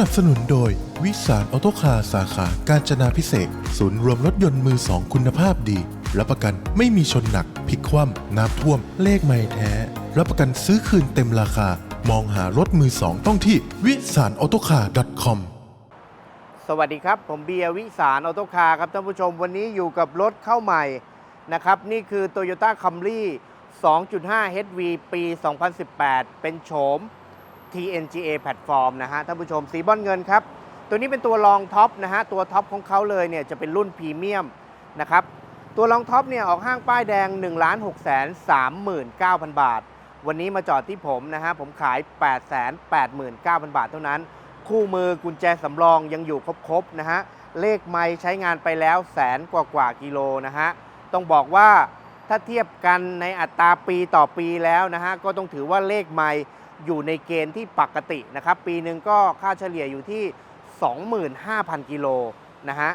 สนับสนุนโดย วิสารออโตคาสาขาการจนาพิเศษ ศูนย์รวมรถยนต์มือสองคุณภาพดีรับประกันไม่มีชนหนักพลิกคว่ำน้ำท่วม เลขไม่แท้ รับประกันซื้อคืนเต็มราคา มองหารถมือสองต้องที่วิสารออโตคาร์ .com สวัสดีครับ ผมเบียร์วิสารออโตคาร์ครับท่านผู้ชมวันนี้อยู่กับรถเข้าใหม่นะครับ นี่คือ Toyota Camry 2.5 HV ปี 2018 เป็นโฉม TNGA แพลตฟอร์มนะฮะท่านผู้ชมสีบอลเงินครับ ตัวนี้เป็นตัวรองท็อปนะฮะตัวท็อปของเขาเลยเนี่ยจะเป็นรุ่นพรีเมียมนะครับตัวรองท็อปเนี่ยออกห้างป้ายแดง 1 6 3 9 0 0 0 บาท วันนี้มาจอดที่ผมนะฮะผมขาย 8 8 9 0 0 0 บาทเท่านั้น คู่มือกุญแจสำรองยังอยู่ครบๆนะฮะเลขไม้ใช้งานไปแล้วแสนกว่ากว่ากิโลนะฮะต้องบอกว่าถ้าเทียบกันในอัตราปีต่อปีแล้วนะฮะก็ต้องถือว่าเลขไม้ อยู่ในเกณฑ์ที่ปกตินะครับ ปีหนึ่งก็ค่าเฉลี่ยอยู่ที่ 25,000 กิโลนะฮะ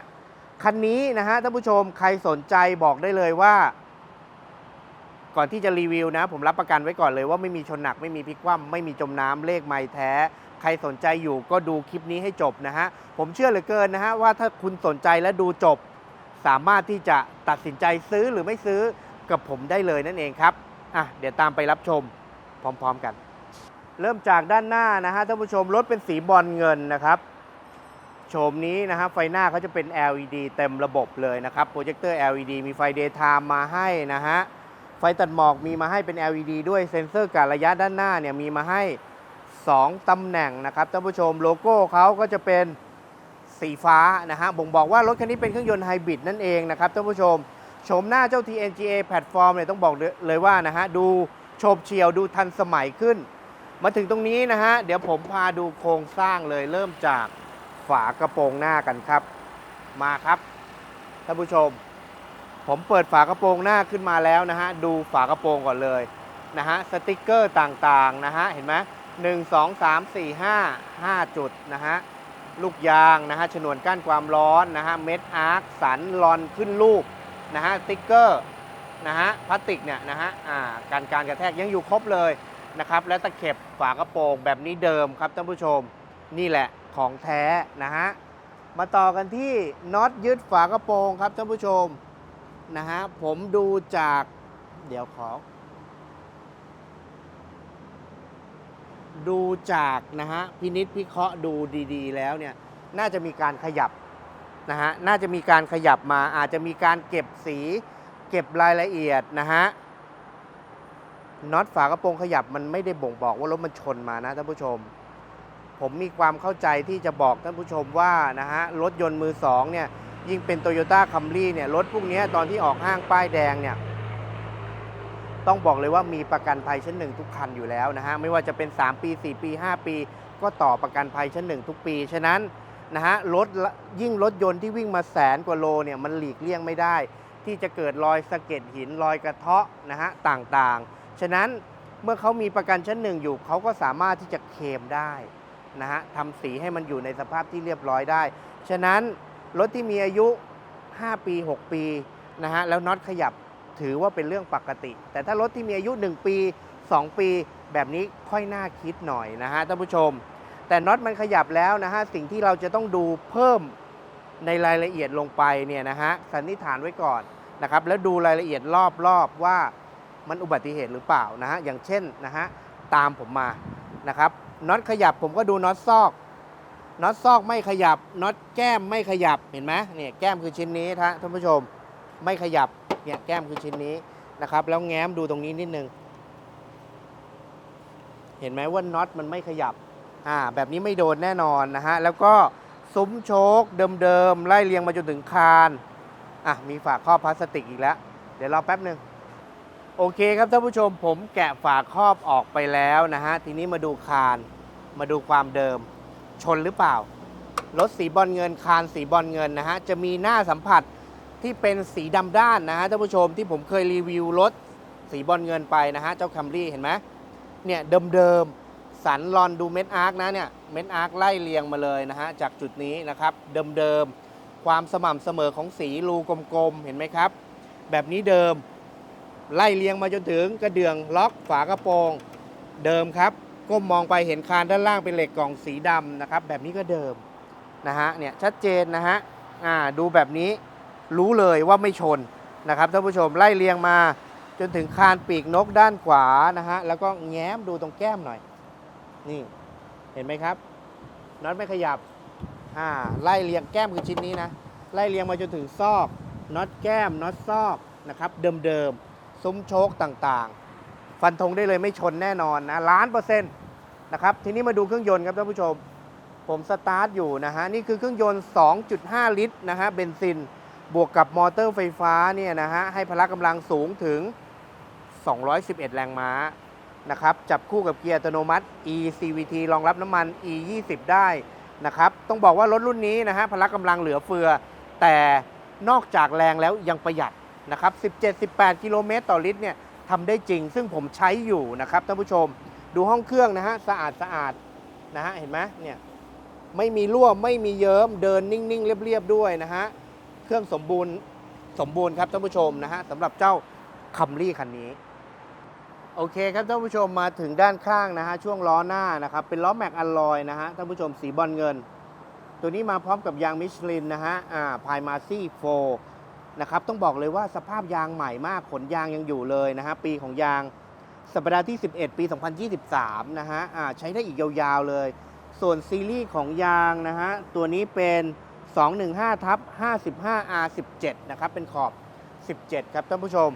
คันนี้นะฮะท่านผู้ชมใครสนใจบอกได้เลยว่า ก่อนที่จะรีวิวนะ ผมรับประกันไว้ก่อนเลยว่าไม่มีชนหนักไม่มีพลิกคว่ำไม่มีจมน้ำเลขไม้แท้ ใครสนใจอยู่ก็ดูคลิปนี้ให้จบนะฮะ ผมเชื่อเหลือเกินนะฮะว่าถ้าคุณสนใจและดูจบ สามารถที่จะตัดสินใจซื้อหรือไม่ซื้อกับผมได้เลยนั่นเองครับอะเดี๋ยวตามไปรับชมพร้อม ๆ กัน เริ่มจากด้านหน้านะฮะท่านผู้ชมรถเป็นสีบอลเงินนะครับโฉมนี้นะฮะไฟหน้าเขาจะเป็น LED เต็มระบบเลยนะครับโปรเจคเตอร์ LED มีไฟ Daytime มาให้นะฮะไฟตัดหมอกมีมาให้เป็น LED ด้วยเซ็นเซอร์การระยะด้านหน้าเนี่ยมีมาให้ 2 ตำแหน่งนะครับท่านผู้ชมโลโก้เขาก็จะเป็นสีฟ้านะฮะบ่งบอกว่ารถคันนี้เป็นเครื่องยนต์ไฮบริดนั่นเองนะครับท่านผู้ชมโฉมหน้าเจ้า TNGA แพลตฟอร์มเนี่ยต้องบอกเลยว่านะฮะดูโฉบเฉียวดูทันสมัยขึ้น มาถึงตรงนี้นะฮะ เดี๋ยวผมพาดูโครงสร้างเลยเริ่มจากฝากระโปรงหน้ากันครับ มาครับท่านผู้ชม ผมเปิดฝากระโปรงหน้าขึ้นมาแล้วนะฮะ ดูฝากระโปรงก่อนเลยนะฮะสติกเกอร์ต่างๆนะฮะ เห็นไหมหนึ่งสองสามสี่ห้าห้าจุดนะฮะ ลูกยางนะฮะ ฉนวนกั้นความร้อนนะฮะ เม็ดอาร์คสันลอนขึ้นลูกนะฮะสติกเกอร์นะฮะพลาสติกเนี่ยนะฮะอ่าการการกระแทกยังอยู่ครบเลย นะครับ และตะเข็บฝากระโปรงแบบนี้เดิมครับท่านผู้ชมนี่แหละของแท้นะฮะมาต่อกันที่น็อตยึดฝากระโปรงครับท่านผู้ชมนะฮะผมดูจากเดี๋ยวขอดูจากนะฮะพินิษพิเคราะห์ดูดีๆ แล้วเนี่ยน่าจะมีการขยับนะฮะน่าจะมีการขยับมาอาจจะมีการเก็บสี เก็บรายละเอียดนะฮะ น็อตฝากระโปรงขยับมันไม่ได้บ่งบอกว่ารถมันชนมานะท่านผู้ชม ผมมีความเข้าใจที่จะบอกท่านผู้ชมว่านะฮะรถยนต์มือสองเนี่ยยิ่งเป็น Toyota Camry เนี่ยรถพวกนี้ตอนที่ออกห้างป้ายแดงเนี่ยต้องบอกเลยว่ามีประกันภัยชั้นหนึ่งทุกคันอยู่แล้วนะฮะไม่ว่าจะเป็น 3 ปี 4 ปี 5 ปี ก็ต่อประกันภัยชั้นหนึ่งทุกปี ฉะนั้นนะฮะรถยิ่งรถยนต์ที่วิ่งมาแสนกว่าโลเนี่ยมันหลีกเลี่ยงไม่ได้ ที่จะเกิดรอยสะเก็ดหินรอยกระเทาะนะฮะต่างๆ ฉะนั้นเมื่อเขามีประกันชั้นหนึ่งอยู่เขาก็สามารถที่จะเคลมได้นะฮะทำสีให้มันอยู่ในสภาพที่เรียบร้อยได้ ฉะนั้นรถที่มีอายุ 5 ปี 6 ปีนะฮะแล้วน็อตขยับถือว่าเป็นเรื่องปกติ แต่ถ้ารถที่มีอายุ 1 ปี 2 ปี แบบนี้ค่อยน่าคิดหน่อยนะฮะท่านผู้ชม แต่น็อตมันขยับแล้วนะฮะสิ่งที่เราจะต้องดูเพิ่มในรายละเอียดลงไปเนี่ยนะฮะสันนิษฐานไว้ก่อนนะครับแล้วดูรายละเอียดรอบๆว่า มันอุบัติเหตุหรือเปล่านะฮะอย่างเช่นนะฮะตามผมมานะครับน็อตขยับผมก็ดูน็อตซอกน็อตซอกไม่ขยับน็อตแก้มไม่ขยับเห็นไหมเนี่ยแก้มคือชิ้นนี้ท่านผู้ชมไม่ขยับเนี่ยแก้มคือชิ้นนี้นะครับ แล้วแง้มดูตรงนี้นิดนึง เห็นไหมว่าน็อตมันไม่ขยับอ่าแบบนี้ไม่โดนแน่นอนนะฮะแล้วก็ซุ้มโชคเดิมๆไล่เรียงมาจนถึงคานอะมีฝาครอบพลาสติกอีกแล้ว เดี๋ยวรอแป๊บหนึ่ง โอเคครับท่านผู้ชมผมแกะฝาครอบออกไปแล้วนะฮะ ทีนี้มาดูคานมาดูความเดิม ชนหรือเปล่า รถสีบอลเงินคานสีบอลเงินนะฮะ จะมีหน้าสัมผัสที่เป็นสีดำด้านนะฮะท่านผู้ชมที่ผมเคยรีวิวรถสีบอลเงินไปนะฮะ เจ้าคัมรี่เห็นไหมเนี่ยเดิมๆสันลอนดูเม็ดอาร์คนะเนี่ยเม็ดอาร์คไล่เรียงมาเลยนะฮะจากจุดนี้นะครับเดิมๆความสม่ำเสมอของสีรูกลมๆเห็นไหมครับ แบบนี้เดิม ไล่เรียงมาจนถึงกระเดื่องล็อกฝากระโปรงเดิมครับก้มมองไปเห็นคานด้านล่างเป็นเหล็กกล่องสีดำนะครับ แบบนี้ก็เดิมนะฮะเนี่ยชัดเจนนะฮะอ่าดูแบบนี้รู้เลยว่าไม่ชนนะครับท่านผู้ชมไล่เรียงมาจนถึงคานปีกนกด้านขวานะฮะแล้วก็แง้มดูตรงแก้มหน่อย นี่เห็นไหมครับน็อตไม่ขยับอ่าไล่เรียงแก้มคือชิ้นนี้นะไล่เรียงมาจนถึงซอกน็อตแก้มน็อตซอกนะครับเดิมๆ ซุ้มโชคต่างๆ ฟันธงได้เลยไม่ชนแน่นอนนะล้านเปอร์เซ็นต์นะครับทีนี้มาดูเครื่องยนต์ครับท่านผู้ชม ผมสตาร์ทอยู่นะฮะนี่คือเครื่องยนต์ 2.5 ลิตรนะฮะเบนซินบวกกับมอเตอร์ไฟฟ้าเนี่ยนะฮะให้พละกำลังสูงถึง 211 แรงม้านะครับจับคู่กับเกียร์อัตโนมัติ eCVT รองรับน้ำมัน E20 ได้นะครับต้องบอกว่ารถรุ่นนี้นะฮะพละกำลังเหลือเฟือ แต่นอกจากแรงแล้วยังประหยัด นะครับ 17-18 กิโลเมตรต่อลิตรเนี่ยทำได้จริง ซึ่งผมใช้อยู่นะครับท่านผู้ชม ดูห้องเครื่องนะฮะสะอาดสะอาดนะฮะเห็นไหมเนี่ยไม่มีรั่วไม่มีเยิ้มเดินนิ่ง ๆ เรียบ ๆ ด้วยนะฮะเครื่องสมบูรณ์สมบูรณ์ครับท่านผู้ชมนะฮะสำหรับเจ้าคัมรี่คันนี้ โอเคครับท่านผู้ชมมาถึงด้านข้างนะฮะช่วงล้อหน้านะครับเป็นล้อแม็กอลลอยนะฮะท่านผู้ชมสีบอลเงิน ตัวนี้มาพร้อมกับยางมิชลินนะฮะอ่าพายมาซี่โฟ นะครับต้องบอกเลยว่าสภาพยางใหม่มากขนยางยังอยู่เลยนะฮะปีของยางสัปดาห์ที่ 11 ปี 2023 นะฮะอ่าใช้ได้อีกยาวๆเลย ส่วนซีรีส์ของยางนะฮะตัวนี้เป็น 215ทับ55 R17 นะครับเป็นขอบ 17 ครับท่านผู้ชม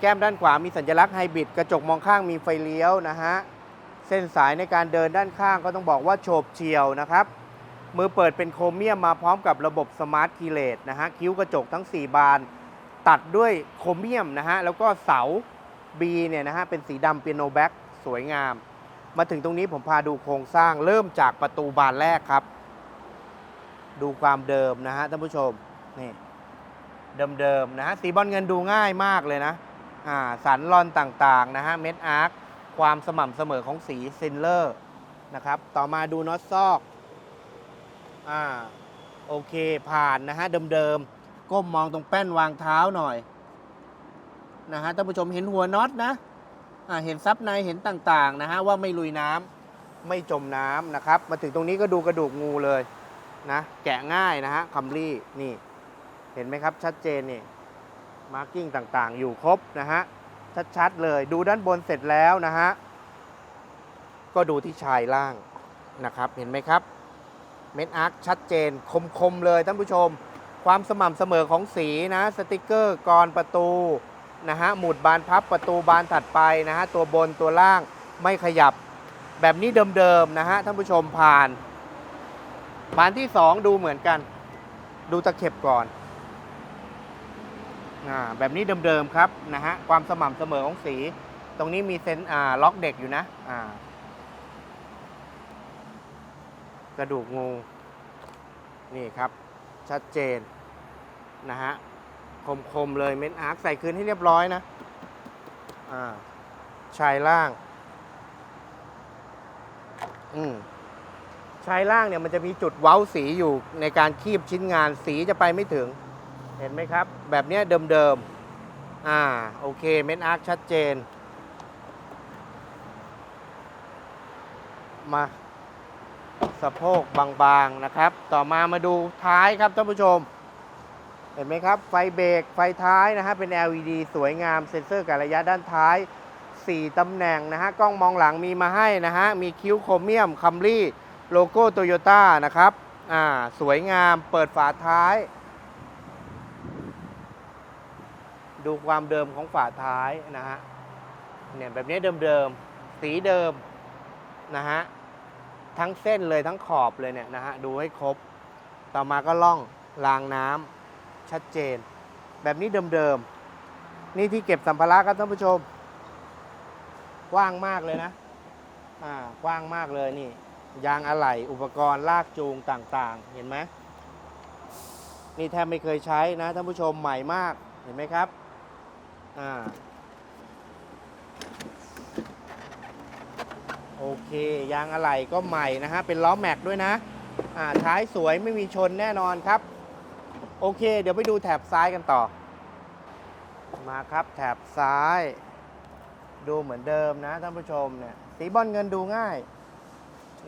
แก้มด้านขวามีสัญลักษณ์ไฮบริดกระจกมองข้างมีไฟเลี้ยวนะฮะเส้นสายในการเดินด้านข้างก็ต้องบอกว่าโฉบเฉี่ยวนะครับ มือเปิดเป็นโครเมียมมาพร้อมกับระบบสมาร์ทคีเลตนะฮะคิ้วกระจกทั้ง 4 บาน ตัดด้วยโครเมียมนะฮะแล้วก็เสา B เนี่ยนะฮะเป็นสีดำเปียโนแบ็กสวยงาม มาถึงตรงนี้ผมพาดูโครงสร้างเริ่มจากประตูบานแรกครับ ดูความเดิมนะฮะท่านผู้ชมนี่เดิมๆนะฮะสีบอลเงินดูง่ายมากเลยนะอ่าสันลอนต่างๆนะฮะเม็ดอาร์คความสม่ำเสมอของสีซินเลอร์นะครับต่อมาดูน็อตซอก อ่าโอเคผ่านนะฮะเดิมๆก้มมองตรงแป้นวางเท้าหน่อยนะฮะท่านผู้ชมเห็นหัวน็อตนะอ่าเห็นซับในเห็นต่างๆนะฮะว่าไม่ลุยน้ำไม่จมน้ำนะครับ มาถึงตรงนี้ก็ดูกระดูกงูเลยนะแกะง่ายนะฮะคัมรี่นี่เห็นไหมครับชัดเจนนี่มาร์กิ้งต่างๆ อยู่ครบนะฮะชัดๆเลยดูด้านบนเสร็จแล้วนะฮะก็ดูที่ชายล่างนะครับเห็นไหมครับ เม็ดอาร์คชัดเจนคมๆเลยท่านผู้ชม ความสม่ำเสมอของสีนะสติกเกอร์กรอนประตูนะฮะหมุดบานพับประตูบานถัดไปนะฮะตัวบนตัวล่างไม่ขยับ แบบนี้เดิมๆนะฮะท่านผู้ชมผ่านบานที่ 2 ดูเหมือนกัน ดูตะเข็บก่อนอ่าแบบนี้เดิมๆครับนะฮะความสม่ำเสมอของสี ตรงนี้มีเซนอ่าล็อกเด็กอยู่นะอ่าก ระดูกงู นี่ครับ ชัดเจนนะฮะ คมๆเลยเม้นอาร์คใส่คืนให้เรียบร้อยนะ อ่า ชายล่าง อืมชายล่างเนี่ยมันจะมีจุดเว้าสีอยู่ในการคีบชิ้นงานสีจะไปไม่ถึง เห็นไหมครับ แบบเนี้ยเดิมๆ อ่า โอเค เม็ดอาร์คชัดเจน มา สะโพกบางๆนะครับ ต่อมามาดูท้ายครับท่านผู้ชม เห็นไหมครับ ไฟเบรกไฟท้ายนะฮะเป็น LED สวยงามเซ็นเซอร์กับระยะด้านท้าย 4 ตำแหน่งนะฮะกล้องมองหลังมีมาให้นะฮะมีคิ้วโครเมียมคัมรี่โลโก้โตโยต้านะครับอ่าสวยงามเปิดฝาท้าย ดูความเดิมของฝาท้ายนะฮะเนี่ยแบบนี้เดิมๆ สีเดิมนะฮะ ทั้งเส้นเลยทั้งขอบเลยเนี่ยนะฮะดูให้ครบ ต่อมาก็ล่องรางน้ำชัดเจน แบบนี้เดิมๆ นี่ที่เก็บสัมภาระครับท่านผู้ชม กว้างมากเลยนะอ่ากว้างมากเลยนี่ ยางอะไหล่อุปกรณ์ลากจูงต่างๆ เห็นไหมนี่แทบไม่เคยใช้นะท่านผู้ชมใหม่มากเห็นไหมครับอ่า โอเค ยางอะไหล่ก็ใหม่นะฮะ เป็นล้อแม็กด้วยนะ อ่าท้ายสวยไม่มีชนแน่นอนครับ โอเค เดี๋ยวไปดูแถบซ้ายกันต่อ มาครับแถบซ้าย ดูเหมือนเดิมนะท่านผู้ชมเนี่ย สีบอลเงินดูง่าย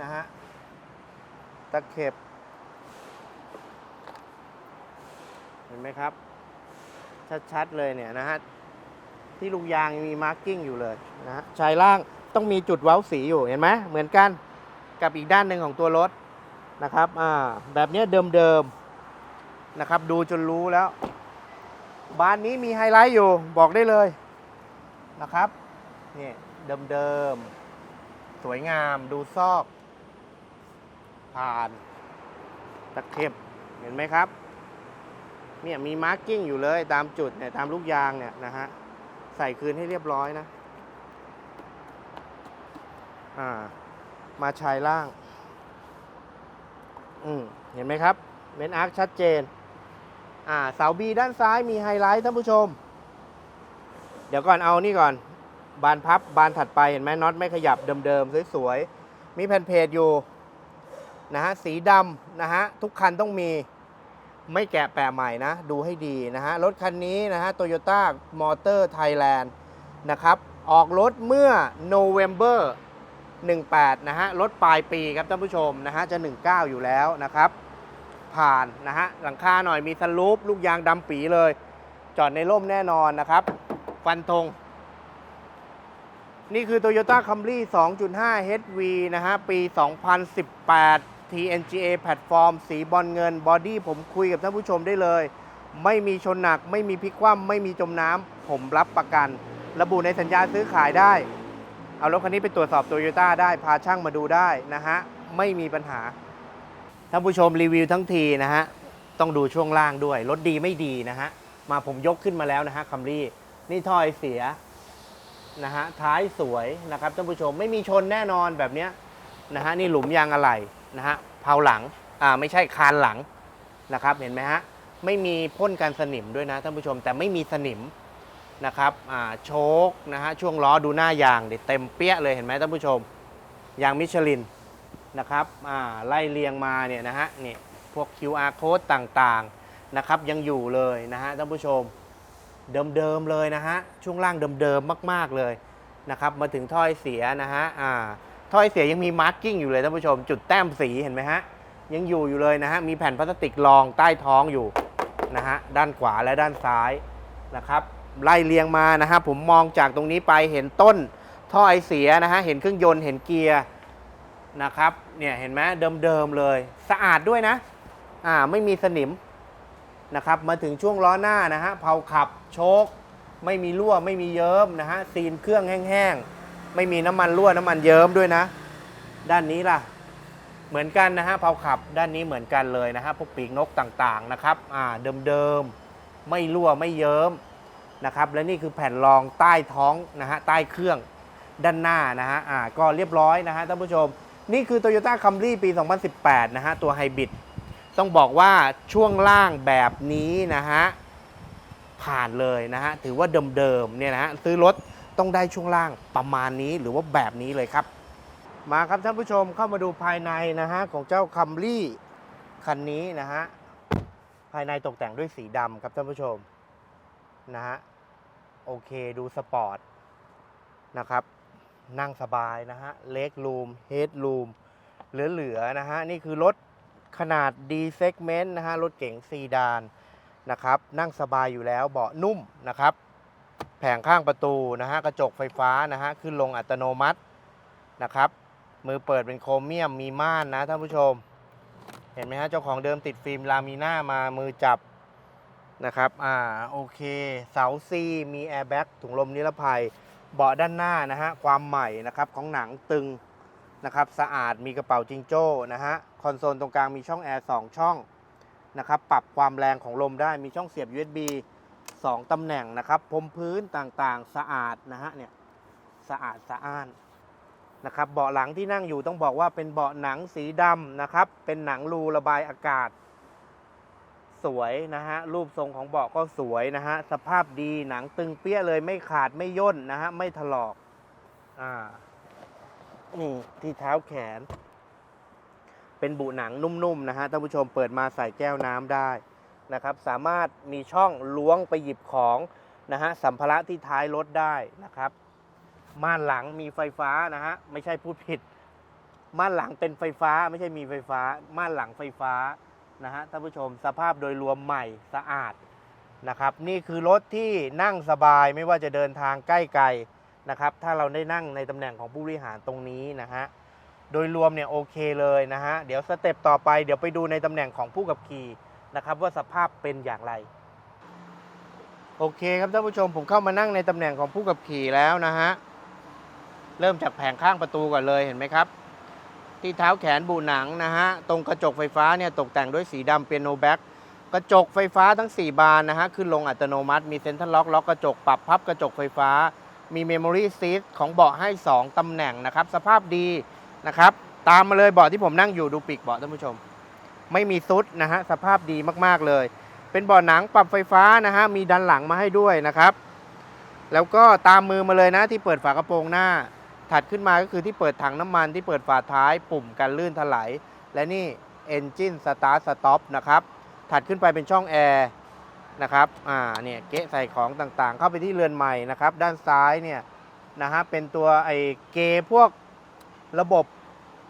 นะฮะ ตะเข็บ เห็นไหมครับ ชัดๆเลยเนี่ยนะฮะ ที่ลูกยางยังมีมาร์กิ้งอยู่เลยนะฮะชายล่าง ต้องมีจุดเว้าสีอยู่เห็นไหมเหมือนกันกับอีกด้านหนึ่งของตัวรถนะครับอ่าแบบนี้เดิมๆนะครับ ดูจนรู้แล้ว บานนี้มีไฮไลท์อยู่บอกได้เลยนะครับนี่เดิมๆสวยงามดูซอก ผ่านตะเข็บเห็นไหมครับเนี่ยมีมาร์กิ้งอยู่เลยตามจุดเนี่ยตามลูกยางเนี่ยนะฮะใส่คืนให้เรียบร้อยนะ อ่า มาชายล่าง อืมเห็นไหมครับเมนอาร์คชัดเจน อ่า เสาบีด้านซ้ายมีไฮไลท์ท่านผู้ชม เดี๋ยวก่อนเอานี่ก่อน บานพับบานถัดไปเห็นไหมน็อตไม่ขยับเดิมๆ สวยๆ มีแผ่นเพจอยู่ นะฮะ สีดำนะฮะ ทุกคันต้องมีไม่แกะแปะใหม่นะ ดูให้ดีนะฮะ รถคันนี้นะฮะ Toyota Motor Thailand นด์นะครับ ออกรถเมื่อ November 18 นะฮะรถปลายปีครับท่านผู้ชมนะฮะจะ 19 อยู่แล้วนะครับ ผ่านนะฮะหลังคาหน่อยมีสลูปลูกยางดำปีเลย จอดในร่มแน่นอนนะครับฟันธงนี่คือ Toyota Camry 2.5 HV นะฮะ ปี 2018 TNGA แพลตฟอร์ม สีบอลเงิน บอดี้ผมคุยกับท่านผู้ชมได้เลย ไม่มีชนหนัก ไม่มีพลิกคว่ำไม่มีจมน้ำ ผมรับประกัน ระบุในสัญญาซื้อขายได้ เอารถคันนี้ไปตรวจสอบโตโยต้าได้พาช่างมาดูได้นะฮะ ไม่มีปัญหาท่านผู้ชมรีวิวทั้งทีนะฮะ ต้องดูช่วงล่างด้วย รถดีไม่ดีนะฮะ มาผมยกขึ้นมาแล้วนะฮะคัมรี่นี่ถอยเสียนะฮะท้ายสวยนะครับท่านผู้ชมไม่มีชนแน่นอนแบบเนี้ยนะฮะนี่หลุมยางอะไหล่นะฮะเผาหลังอ่าไม่ใช่คานหลังนะครับเห็นไหมฮะไม่มีพ่นกันสนิมด้วยนะท่านผู้ชมแต่ไม่มีสนิม นะครับโชคนะฮะช่วงล้อดูหน้ายางเด็เต็มเปี้ยเลยเห็นไหมท่านผู้ชม ยางมิชลินนะครับไล่เรียงมาเนี่ยนะฮะนี่พวก QR code ต่างๆนะครับยังอยู่เลยนะฮะท่านผู้ชมเดิมๆเลยนะฮะช่วงล่างเดิมๆมากๆเลยนะครับมาถึงถ้อยเสียนะฮะอ่าถ้อยเสียยังมีมาร์กิ้งอยู่เลยท่านผู้ชม จุดแต้มสีเห็นไหมฮะยังอยู่อยู่เลยนะฮะมีแผ่นพลาสติกรองใต้ท้องอยู่นะฮะด้านขวาและด้านซ้ายนะครับ ไล่เรียงมานะฮะผมมองจากตรงนี้ไปเห็นต้นท่อไอเสียนะฮะเห็นเครื่องยนต์เห็นเกียร์นะครับเนี่ยเห็นไหมเดิมๆเลย สะอาดด้วยนะอ่าไม่มีสนิมนะครับมาถึงช่วงล้อหน้านะฮะเผาขับโชค ไม่มีรั่วไม่มีเยิ้มนะฮะซีนเครื่องแห้งๆ ไม่มีน้ำมันรั่วน้ำมันเยิ้มด้วยนะ ด้านนี้ล่ะ เหมือนกันนะฮะเผาขับด้านนี้เหมือนกันเลยนะฮะพวกปีกนกต่างๆนะครับอ่าเดิมๆไม่รั่วไม่เยิ้ม นะครับและนี่คือแผ่นรองใต้ท้องนะฮะใต้เครื่องด้านหน้านะฮะอ่าก็เรียบร้อยนะฮะท่านผู้ชม นี่คือ Toyota Camry ปี 2018 นะฮะตัวไฮบริดต้องบอกว่าช่วงล่างแบบนี้นะฮะผ่านเลยนะฮะถือว่าเดิมๆเนี่ยนะฮะซื้อรถต้องได้ช่วงล่างประมาณนี้หรือว่าแบบนี้เลยครับ มาครับท่านผู้ชมเข้ามาดูภายในนะฮะของเจ้าคัมรี่คันนี้นะฮะภายในตกแต่งด้วยสีดำครับท่านผู้ชมนะฮะ โอเคดูสปอร์ตนะครับ นั่งสบายนะฮะเล็กรูมเฮดรูมเหลือๆนะฮะ นี่คือรถขนาด D segment นะฮะ รถเก๋งซีดานนะครับ นั่งสบายอยู่แล้วเบาะนุ่มนะครับ แผงข้างประตูนะฮะ กระจกไฟฟ้านะฮะ ขึ้นลงอัตโนมัตินะครับ มือเปิดเป็นโครเมียมมีม่านนะท่านผู้ชม เห็นไหมฮะ เจ้าของเดิมติดฟิล์มลามิน่ามามือจับ นะครับ อ่า โอเค เสาซีมีแอร์แบ็กถุงลมนิรภัย เบาะด้านหน้านะฮะ ความใหม่นะครับของหนังตึงนะครับ สะอาด มีกระเป๋าจิงโจ้นะฮะ คอนโซลตรงกลางมีช่องแอร์2ช่องนะครับ ปรับความแรงของลมได้ มีช่องเสียบ USB 2 ตำแหน่งนะครับ พรมพื้นต่างๆ สะอาดนะฮะ เนี่ย สะอาดสะอ้านนะครับ เบาะหลังที่นั่งอยู่ต้องบอกว่าเป็นเบาะหนังสีดำนะครับ เป็นหนังรูระบายอากาศ สวยนะฮะ รูปทรงของเบาะก็สวยนะฮะ สภาพดีหนังตึงเปี้ยเลยไม่ขาดไม่ย่นนะฮะ ไม่ถลอก อ่า นี่ที่เท้าแขน เป็นบุหนังนุ่มๆนะฮะท่านผู้ชมเปิดมาใส่แก้วน้ำได้นะครับ สามารถมีช่องล้วงไปหยิบของนะฮะสัมภาระที่ท้ายรถได้นะครับ ม่านหลังมีไฟฟ้านะฮะ ไม่ใช่พูดผิด ม่านหลังเป็นไฟฟ้า ไม่ใช่มีไฟฟ้า ม่านหลังไฟฟ้า นะฮะท่านผู้ชมสภาพโดยรวมใหม่สะอาดนะครับ นี่คือรถที่นั่งสบายไม่ว่าจะเดินทางใกล้ไกลนะครับ ถ้าเราได้นั่งในตำแหน่งของผู้บริหารตรงนี้นะฮะโดยรวมเนี่ยโอเคเลยนะฮะเดี๋ยวสเต็ปต่อไปเดี๋ยวไปดูในตำแหน่งของผู้ขับขี่นะครับว่าสภาพเป็นอย่างไร โอเคครับท่านผู้ชมผมเข้ามานั่งในตำแหน่งของผู้ขับขี่แล้วนะฮะเริ่มจากแผงข้างประตูก่อนเลยเห็นไหมครับ ที่เท้าแขนบูหนังนะฮะ ตรงกระจกไฟฟ้าเนี่ยตกแต่งด้วยสีดำเปียโนแบ็กกระจกไฟฟ้าทั้ง 4 บานนะฮะ ขึ้นลงอัตโนมัติ มีเซ็นทรัลล็อกล็อกกระจกปรับพับกระจกไฟฟ้า มีเมมโมรี่ซีทของเบาะให้ 2 ตำแหน่งนะครับ สภาพดีนะครับ ตามมาเลยเบาะที่ผมนั่งอยู่ดูปีกเบาะท่านผู้ชม ไม่มีซุดนะฮะ สภาพดีมากๆเลย เป็นเบาะหนังปรับไฟฟ้านะฮะ มีดันหลังมาให้ด้วยนะครับ แล้วก็ตามมือมาเลยนะที่เปิดฝากระโปรงหน้า ถัดขึ้นมาก็คือที่เปิดถังน้ำมันที่เปิดฝาท้ายปุ่มกันลื่นถลายและนี่ Engine Start Stop นะครับ ถัดขึ้นไปเป็นช่องแอร์นะครับ อ่า เนี่ย เกะใส่ของต่างๆ เข้าไปที่เรือนใหม่นะครับ ด้านซ้ายเนี่ยนะฮะ เป็นตัวไอเกพวกระบบ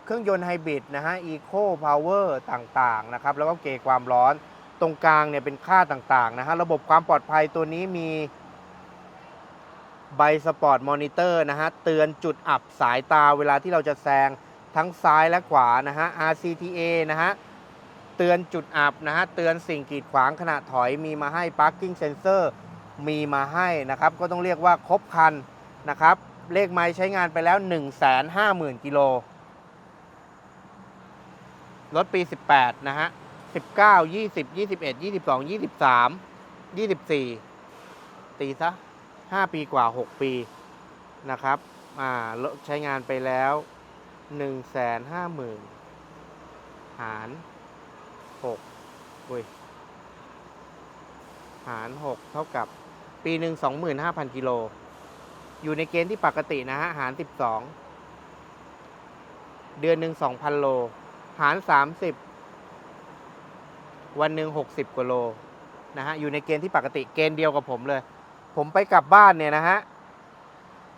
เครื่องยนต์ไฮบริดนะฮะ Eco Power ต่างๆ นะครับ แล้วก็เกความร้อน ตรงกลางเนี่ยเป็นค่าต่างๆ นะฮะ ระบบความปลอดภัยตัวนี้มี ใบสปอร์ตมอนิเตอร์นะฮะ เตือนจุดอับสายตาเวลาที่เราจะแซงทั้งซ้ายและขวานะฮะ RCTA นะฮะ เตือนจุดอับนะฮะ เตือนสิ่งกีดขวางขณะถอยมีมาให้ Parking Sensor มีมาให้นะครับ ก็ต้องเรียกว่าครบคันนะครับ เลขไม้ใช้งานไปแล้ว 150,000 กิโล รถปี 18 นะฮะ 19 20 21 22 23 24 ตีซะ 5 ปีกว่า 6 ปีนะครับอ่าใช้งานไปแล้ว 1 5 0 0 0 0 หาร6อุ้ยหาร 6 เท่ากับปีหนึ่ง25,000 กิโล อยู่ในเกณฑ์ที่ปกตินะฮะ หาร 12 เดือนหนึ่ง2,000 โล หาร 30 วันหนึ่ง60กว่าโลนะฮะ อยู่ในเกณฑ์ที่ปกติ เกณฑ์เดียวกับผมเลย ผมไปกลับบ้านเนี่ยนะฮะ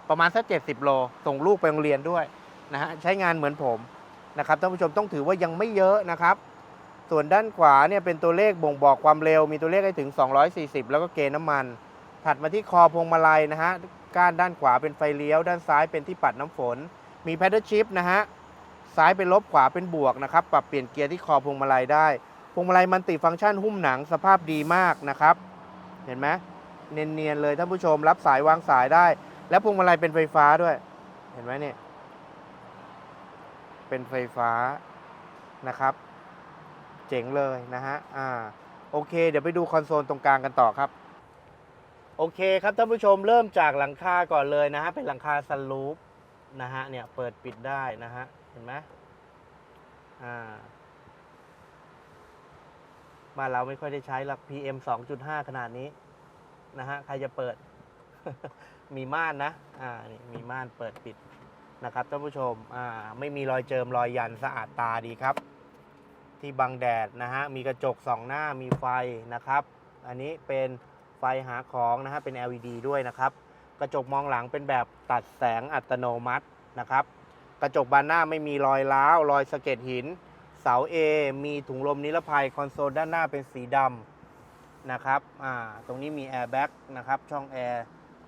ประมาณสัก70โล ส่งลูกไปโรงเรียนด้วยนะฮะใช้งานเหมือนผมนะครับท่านผู้ชมต้องถือว่ายังไม่เยอะนะครับ ส่วนด้านขวาเนี่ยเป็นตัวเลขบ่งบอกความเร็ว มีตัวเลขให้ถึง 240 แล้วก็เกณฑ์น้ำมัน ถัดมาที่คอพวงมาลัยนะฮะก้านด้านขวาเป็นไฟเลี้ยว ด้านซ้ายเป็นที่ปัดน้ำฝน มี p พ d เดิลชิพนะฮะซ้ายเป็นลบขวาเป็นบวกนะครับปรับเปลี่ยนเกียร์ที่คอพวงมาลัยได้พวงมาลัยมันติฟังก์ชันหุ้มหนังสภาพดีมากนะครับ เห็นไหม เนียนๆเลยท่านผู้ชม รับสายวางสายได้ และพวงมาลัยเป็นไฟฟ้าด้วย เห็นไหมเนี่ย เป็นไฟฟ้านะครับ เจ๋งเลยนะฮะอ่าโอเค เดี๋ยวไปดูคอนโซลตรงกลางกันต่อครับ โอเคครับท่านผู้ชมเริ่มจากหลังคาก่อนเลยนะฮะเป็นหลังคาซันรูฟนะฮะเนี่ยเปิดปิดได้นะฮะเห็นไหมอ่าบ้านเราไม่ค่อยได้ใช้หลัก PM 2.5 ขนาดนี้ นะฮะ ใครจะเปิด มีม่านนะ อ่า นี่มีม่านเปิดปิดนะครับท่านผู้ชม อ่า ไม่มีรอยเจิมรอยยันสะอาดตาดีครับ ที่บังแดดนะฮะ มีกระจกสองหน้า มีไฟนะครับ อันนี้เป็นไฟหาของนะฮะ เป็น LED ด้วยนะครับ กระจกมองหลังเป็นแบบตัดแสงอัตโนมัตินะครับ กระจกบานหน้าไม่มีรอยร้าว รอยสะเก็ดหิน เสา A มีถุงลมนิรภัย คอนโซลด้านหน้าเป็นสีดำ นะครับอ่าตรงนี้มีแอร์แบ็กนะครับช่องแอร์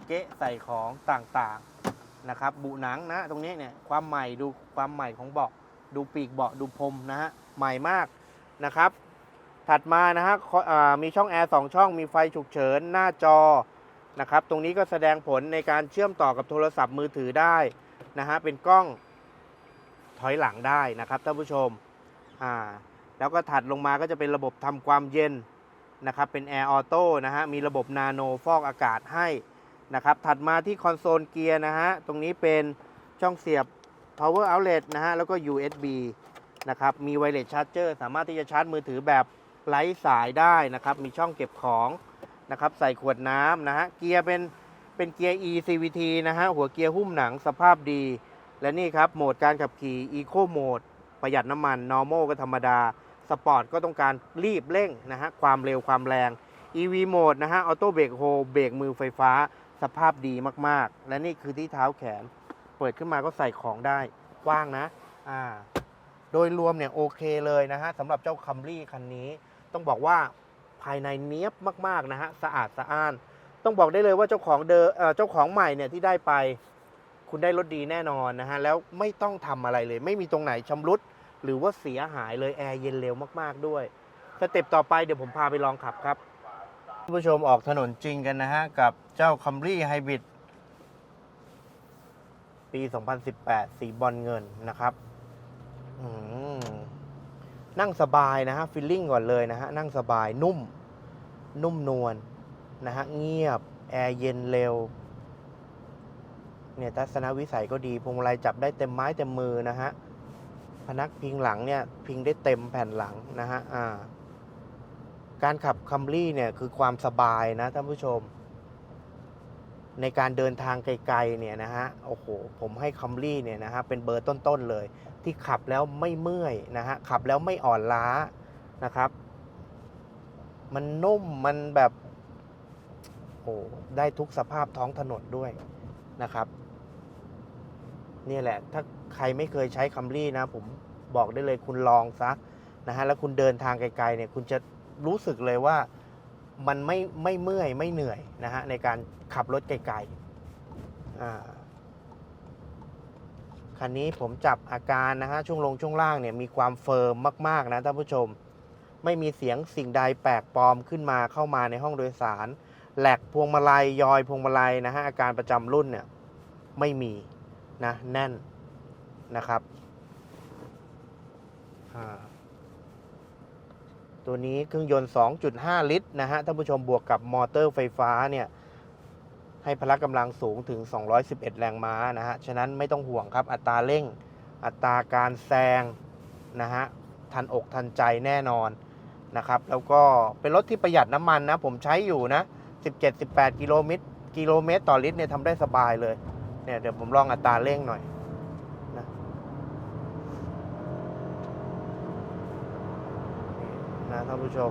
เกะใส่ของต่างๆนะครับบุหนังนะตรงนี้เนี่ยความใหม่ดูความใหม่ของเบาะดูปีกเบาะดูพรมนะฮะใหม่มากนะครับถัดมานะฮะมีช่องแอร์สองช่องมีไฟฉุกเฉินหน้าจอนะครับตรงนี้ก็แสดงผลในการเชื่อมต่อกับโทรศัพท์มือถือได้นะฮะเป็นกล้องถอยหลังได้นะครับท่านผู้ชมอ่าแล้วก็ถัดลงมาก็จะเป็นระบบทำความเย็น นะครับเป็นแอร์ออโต้นะฮะมีระบบนาโนฟอกอากาศให้นะครับถัดมาที่คอนโซลเกียร์นะฮะตรงนี้เป็นช่องเสียบ power outlet นะฮะแล้วก็ USB นะครับมีไวเลสชาร์จเจอร์สามารถที่จะชาร์จมือถือแบบไร้สายได้นะครับมีช่องเก็บของนะครับใส่ขวดน้ำนะฮะเกียร์เป็นเป็นเกียร์ e CVT นะฮะหัวเกียร์หุ้มหนังสภาพดี และนี่ครับโหมดการขับขี่ Eco Mode ประหยัดน้ำมัน Normal ก็ธรรมดา สปอร์ตก็ต้องการรีบเร่งนะฮะความเร็วความแรง EV Mode นะฮะ Auto Brake Hold เบรกมือไฟฟ้าสภาพดีมากๆ และนี่คือที่เท้าแขน เปิดขึ้นมาก็ใส่ของได้กว้างนะอ่าโดยรวมเนี่ยโอเคเลยนะฮะสำหรับเจ้าคัมรี่คันนี้ ต้องบอกว่าภายในเนี้ยบมากๆนะฮะสะอาดสะอ้าน ต้องบอกได้เลยว่าเจ้าของเดอเอ่อเจ้าของใหม่เนี่ยที่ได้ไป คุณได้รถดีแน่นอนนะฮะแล้วไม่ต้องทำอะไรเลย ไม่มีตรงไหนชำรุด หรือว่าเสียหายเลยแอร์เย็นเร็วมากๆด้วยสเต็ปต่อไปเดี๋ยวผมพาไปลองขับครับคุณผู้ชมออกถนนจริงกันนะฮะ กับเจ้า Camry Hybrid ปี 2018 สีบอลเงินนะครับอืมนั่งสบายนะฮะฟิลลิ่งก่อนเลยนะฮะ นั่งสบายนุ่ม นุ่มนวลนะฮะ เงียบ แอร์เย็นเร็ว เนี่ย ทัศนวิสัยก็ดีพวงมาลัยจับได้เต็มไม้เต็มมือนะฮะ พนักพิงหลังเนี่ยพิงได้เต็มแผ่นหลังนะฮะอ่าการขับคัมรี่เนี่ยคือความสบายนะท่านผู้ชม ในการเดินทางไกลๆเนี่ยนะฮะโอ้โหผมให้คัมรี่เนี่ยนะฮะเป็นเบอร์ต้นๆเลย ที่ขับแล้วไม่เมื่อยนะฮะขับแล้วไม่อ่อนล้านะครับ มันนุ่มมันแบบโอ้ได้ทุกสภาพท้องถนนด้วยนะครับ นี่แหละถ้า ใครไม่เคยใช้คัมรี่นะ ผมบอกได้เลยคุณลองซะนะฮะแล้วคุณเดินทางไกลๆเนี่ยคุณจะรู้สึกเลยว่ามันไม่ไม่เมื่อยไม่เหนื่อยนะฮะในการขับรถไกลๆคันนี้ผมจับอาการนะฮะช่วงลงช่วงล่างเนี่ยมีความเฟิร์มมาก ๆ นะท่านผู้ชม ไม่มีเสียงสิ่งใดแปลกปลอมขึ้นมาเข้ามาในห้องโดยสารแหลกพวงมาลัยยอยพวงมาลัยนะฮะอาการประจำรุ่นเนี่ยไม่มีนะแน่น นะครับอ่าตัวนี้เครื่องยนต์ 2.5 ลิตรนะฮะท่านผู้ชมบวกกับมอเตอร์ไฟฟ้าเนี่ย ให้พละกำลังสูงถึง 211 แรงม้านะฮะ ฉะนั้นไม่ต้องห่วงครับ อัตราเร่ง อัตราการแซงนะฮะ ทันอกทันใจแน่นอนนะครับ แล้วก็เป็นรถที่ประหยัดน้ำมันนะ ผมใช้อยู่นะ 17-18 กิโลเมตรกิโลเมตรต่อลิตรเนี่ยทำได้สบายเลยเนี่ยเดี๋ยวผมลองอัตราเร่งหน่อยนะ นะท่านผู้ชม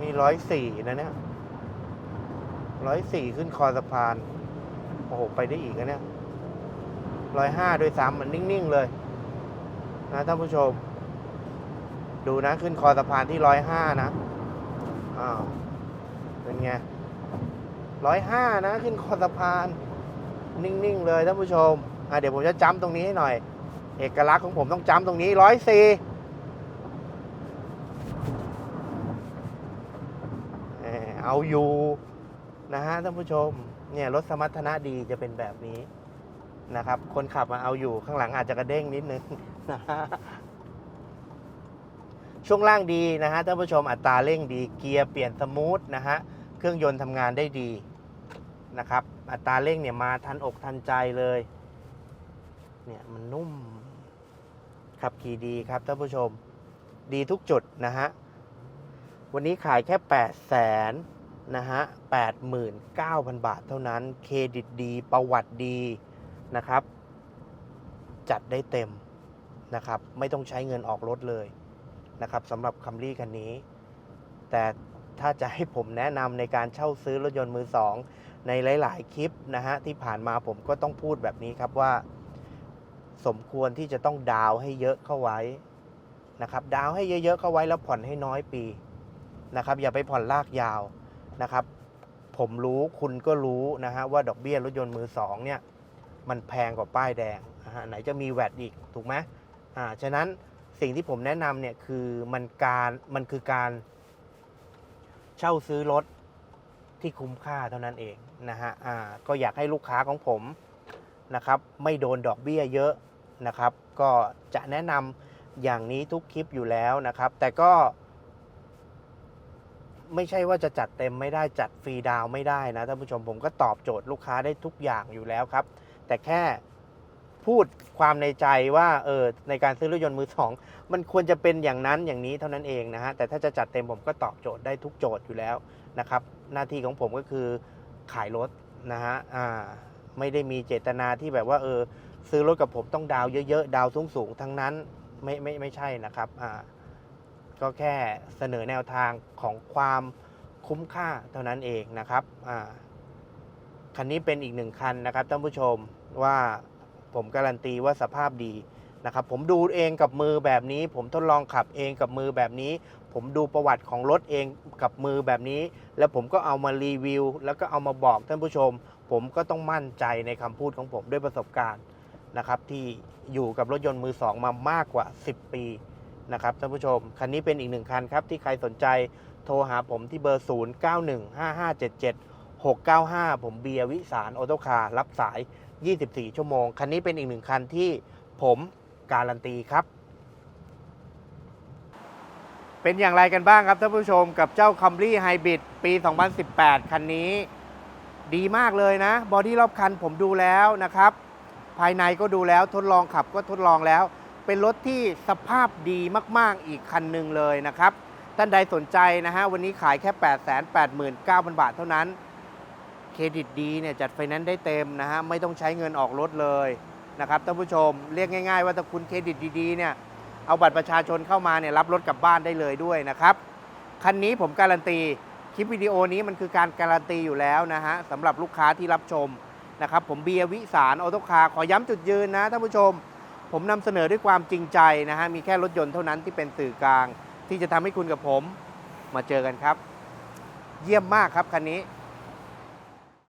มีร้อยสี่นะเนี่ยร้อยสี่ขึ้นคอสะพาน โอ้โห ไปได้อีกนะเนี่ยร้อยห้าโดยสามมันนิ่ง ๆ เลย นะท่านผู้ชม ดูนะขึ้นคอสะพานที่ร้อยห้านะอ้าวเป็นไงร้อยห้านะ ขึ้นคอสะพาน นิ่ง ๆ เลยท่านผู้ชม อะเดี๋ยวผมจะจ้ำตรงนี้ให้หน่อย เอกลักษณ์ของผมต้องจ้ำตรงนี้ร้อยสี่ เอาอยู่นะฮะท่านผู้ชมเนี่ยรถสมรรถนะดีจะเป็นแบบนี้นะครับ คนขับมาเอาอยู่ข้างหลังอาจจะกระเด้งนิดนึงนะฮะช่วงล่างดีนะฮะท่านผู้ชมอัตราเร่งดี เกียร์เปลี่ยนสมูทนะฮะเครื่องยนต์ทำงานได้ดีนะครับ อัตราเร่งเนี่ยมาทันอกทันใจเลย เนี่ยมันนุ่ม ขับขี่ดีครับท่านผู้ชม ดีทุกจุดนะฮะ วันนี้ขายแค่ 8 0 0แสน นะฮะ89,000 บาทเท่านั้น เครดิตดี ประวัติดีนะครับ จัดได้เต็มนะครับ ไม่ต้องใช้เงินออกรถเลยนะครับสำหรับคัมรี่คันนี้ แต่ถ้าจะให้ผมแนะนำในการเช่าซื้อรถยนต์มือสองในหลาย ๆ คลิปนะฮะที่ผ่านมาผมก็ต้องพูดแบบนี้ครับว่า สมควรที่จะต้องดาวให้เยอะเข้าไว้นะครับ ดาวให้เยอะ ๆ เข้าไว้แล้วผ่อนให้น้อยปีนะครับ อย่าไปผ่อนลากยาว นะครับผมรู้คุณก็รู้นะฮะว่าดอกเบี้ยรถยนต์มือสองเนี่ยมันแพงกว่าป้ายแดงนะฮะไหนจะมีแวดอีกถูกไหมอ่าฉะนั้นสิ่งที่ผมแนะนำเนี่ยคือมันการมันคือการเช่าซื้อรถที่คุ้มค่าเท่านั้นเองนะฮะอ่าก็อยากให้ลูกค้าของผมนะครับไม่โดนดอกเบี้ยเยอะนะครับ ก็จะแนะนำอย่างนี้ทุกคลิปอยู่แล้วนะครับ แต่ก็ ไม่ใช่ว่าจะจัดเต็มไม่ได้จัดฟรีดาวไม่ได้นะท่านผู้ชมผมก็ตอบโจทย์ลูกค้าได้ทุกอย่างอยู่แล้วครับ แต่แค่พูดความในใจว่าเออในการซื้อรถยนต์มือสองมันควรจะเป็นอย่างนั้นอย่างนี้เท่านั้นเองนะฮะแต่ถ้าจะจัดเต็มผมก็ตอบโจทย์ได้ทุกโจทย์อยู่แล้วนะครับหน้าที่ของผมก็คือขายรถนะฮะอ่าไม่ได้มีเจตนาที่แบบว่าเออซื้อรถกับผมต้องดาวเยอะๆ ดาวสูงสูงๆทั้งนั้นไม่ไม่ไม่ใช่นะครับอ่า ก็แค่เสนอแนวทางของความคุ้มค่าเท่านั้นเองนะครับคันนี้เป็นอีกหนึ่งคันนะครับท่านผู้ชมว่าผมการันตีว่าสภาพดีนะครับผมดูเองกับมือแบบนี้ ผมทดลองขับเองกับมือแบบนี้ ผมดูประวัติของรถเองกับมือแบบนี้ แล้วผมก็เอามารีวิว แล้วก็เอามาบอกท่านผู้ชม ผมก็ต้องมั่นใจในคำพูดของผมด้วยประสบการณ์นะครับที่อยู่กับรถยนต์มือสองมามากกว่า 10 ปี นะครับท่านผู้ชม คันนี้เป็นอีกหนึ่งคันครับที่ใครสนใจโทรหาผมที่เบอร์ 0 9 1 5 5 7 7 695 ผมเบียร์วิสารออโตคาร์รับสาย 24 ชั่วโมง คันนี้เป็นอีกหนึ่งคันที่ผมการันตีครับ เป็นอย่างไรกันบ้างครับท่านผู้ชมกับเจ้า Camry Hybrid ปี 2018 คันนี้ดีมากเลยนะบอดี้รอบคันผมดูแล้วนะครับ ภายในก็ดูแล้วทดลองขับก็ทดลองแล้ว เป็นรถที่สภาพดีมากๆอีกคันหนึ่งเลยนะครับ ท่านใดสนใจนะฮะวันนี้ขายแค่ 889,000 บาทเท่านั้น เครดิตดีเนี่ยจัดไฟแนนซ์ได้เต็มนะฮะไม่ต้องใช้เงินออกรถเลยนะครับท่านผู้ชมเรียกง่าย ๆ ว่าถ้าคุณเครดิตดีๆเนี่ยเอาบัตรประชาชนเข้ามาเนี่ยรับรถกลับบ้านได้เลยด้วยนะครับคันนี้ผมการันตีคลิปวิดีโอนี้มันคือการการันตีอยู่แล้วนะฮะสำหรับลูกค้าที่รับชมนะครับผมเบียร์วิสารออโตคาร์ขอย้ำจุดยืนนะท่านผู้ชม ผมนำเสนอด้วยความจริงใจนะฮะ มีแค่รถยนต์เท่านั้นที่เป็นสื่อกลาง ที่จะทำให้คุณกับผมมาเจอกันครับ เยี่ยมมากครับคันนี้